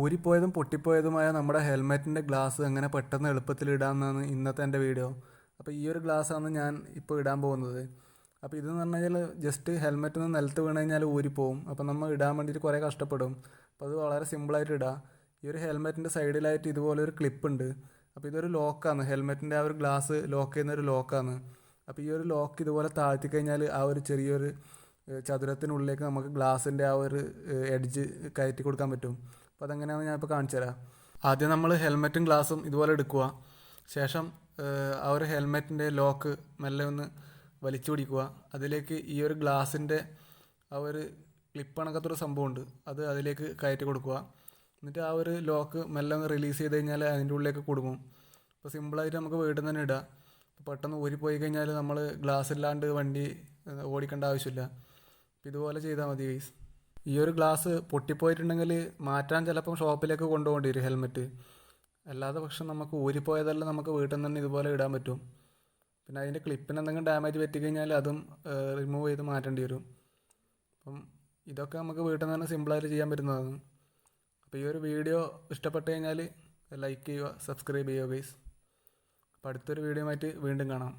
ഊരിപ്പോയതും പൊട്ടിപ്പോയതുമായ നമ്മുടെ ഹെൽമെറ്റിന്റെ ഗ്ലാസ് എങ്ങനെ പെട്ടെന്ന് എളുപ്പത്തിൽ ഇടാമെന്നാണ് ഇന്നത്തെ എന്റെ വീഡിയോ. അപ്പോൾ ഈ ഒരു ഗ്ലാസ്സാണ് ഞാൻ ഇപ്പോൾ ഇടാൻ പോകുന്നത്. അപ്പോൾ ഇതെന്ന് പറഞ്ഞു കഴിഞ്ഞാൽ ജസ്റ്റ് ഹെൽമെറ്റ് നിന്ന് നിലത്ത് വീണ് കഴിഞ്ഞാൽ ഊരിപ്പോവും. അപ്പോൾ നമ്മൾ ഇടാൻ വേണ്ടിയിട്ട് കുറേ കഷ്ടപ്പെടും. അപ്പോൾ അത് വളരെ സിമ്പിളായിട്ട് ഇടാം. ഈ ഒരു ഹെൽമെറ്റിന്റെ സൈഡിലായിട്ട് ഇതുപോലെ ഒരു ക്ലിപ്പുണ്ട്. അപ്പോൾ ഇതൊരു ലോക്കാണ്. ഹെൽമെറ്റിന്റെ ആ ഒരു ഗ്ലാസ് ലോക്ക് ചെയ്യുന്ന ഒരു ലോക്കാണ്. അപ്പോൾ ഈ ഒരു ലോക്ക് ഇതുപോലെ താഴ്ത്തി കഴിഞ്ഞാൽ ആ ഒരു ചെറിയൊരു ചതുരത്തിനുള്ളിലേക്ക് നമുക്ക് ഗ്ലാസിന്റെ ആ ഒരു എഡ്ജ് കയറ്റി കൊടുക്കാൻ പറ്റും. അപ്പോൾ അതെങ്ങനെയാണെന്ന് ഞാനിപ്പോൾ കാണിച്ചു തരാം. ആദ്യം നമ്മൾ ഹെൽമെറ്റും ഗ്ലാസും ഇതുപോലെ എടുക്കുക. ശേഷം ആ ഒരു ഹെൽമെറ്റിന്റെ ലോക്ക് മെല്ലെ ഒന്ന് വലിച്ചു പിടിക്കുക. അതിലേക്ക് ഈ ഒരു ഗ്ലാസിന്റെ ആ ഒരു ക്ലിപ്പ് കണക്കത്തൊരു സംഭവമുണ്ട്. അത് അതിലേക്ക് കയറ്റി കൊടുക്കുക. എന്നിട്ട് ആ ഒരു ലോക്ക് മെല്ലെ ഒന്ന് റിലീസ് ചെയ്ത് കഴിഞ്ഞാൽ അതിന്റെ ഉള്ളിലേക്ക് കുടുങ്ങും. അപ്പോൾ സിമ്പിളായിട്ട് നമുക്ക് വീട്ടിൽ തന്നെ ഇടാം. പെട്ടെന്ന് ഊരിപ്പോയി കഴിഞ്ഞാൽ നമ്മൾ ഗ്ലാസ് ഇല്ലാണ്ട് വണ്ടി ഓടിക്കേണ്ട ആവശ്യമില്ല. ഇതുപോലെ ചെയ്താൽ മതി ഗൈസ് ഈ ഒരു ഗ്ലാസ് പൊട്ടിപ്പോയിട്ടുണ്ടെങ്കിൽ മാറ്റാൻ ചിലപ്പം ഷോപ്പിലേക്ക് കൊണ്ടുപോകേണ്ടി വരും ഹെൽമെറ്റ്. അല്ലാതെ പക്ഷെ നമുക്ക് ഊരിപ്പോയതെല്ലാം നമുക്ക് വീട്ടിൽ നിന്ന് തന്നെ ഇതുപോലെ ഇടാൻ പറ്റും. പിന്നെ അതിന്റെ ക്ലിപ്പിന് എന്തെങ്കിലും ഡാമേജ് പറ്റിക്കഴിഞ്ഞാൽ അതും റിമൂവ് ചെയ്ത് മാറ്റേണ്ടി വരും. അപ്പം ഇതൊക്കെ നമുക്ക് വീട്ടിൽ നിന്ന് തന്നെ സിമ്പിളായിട്ട് ചെയ്യാൻ പറ്റുന്നതാണ്. അപ്പോൾ ഈ ഒരു വീഡിയോ ഇഷ്ടപ്പെട്ട് കഴിഞ്ഞാൽ ലൈക്ക് ചെയ്യുക സബ്സ്ക്രൈബ് ചെയ്യുക ഗൈസ് അപ്പോൾ അടുത്തൊരു വീഡിയോ ആയിട്ട് വീണ്ടും കാണാം.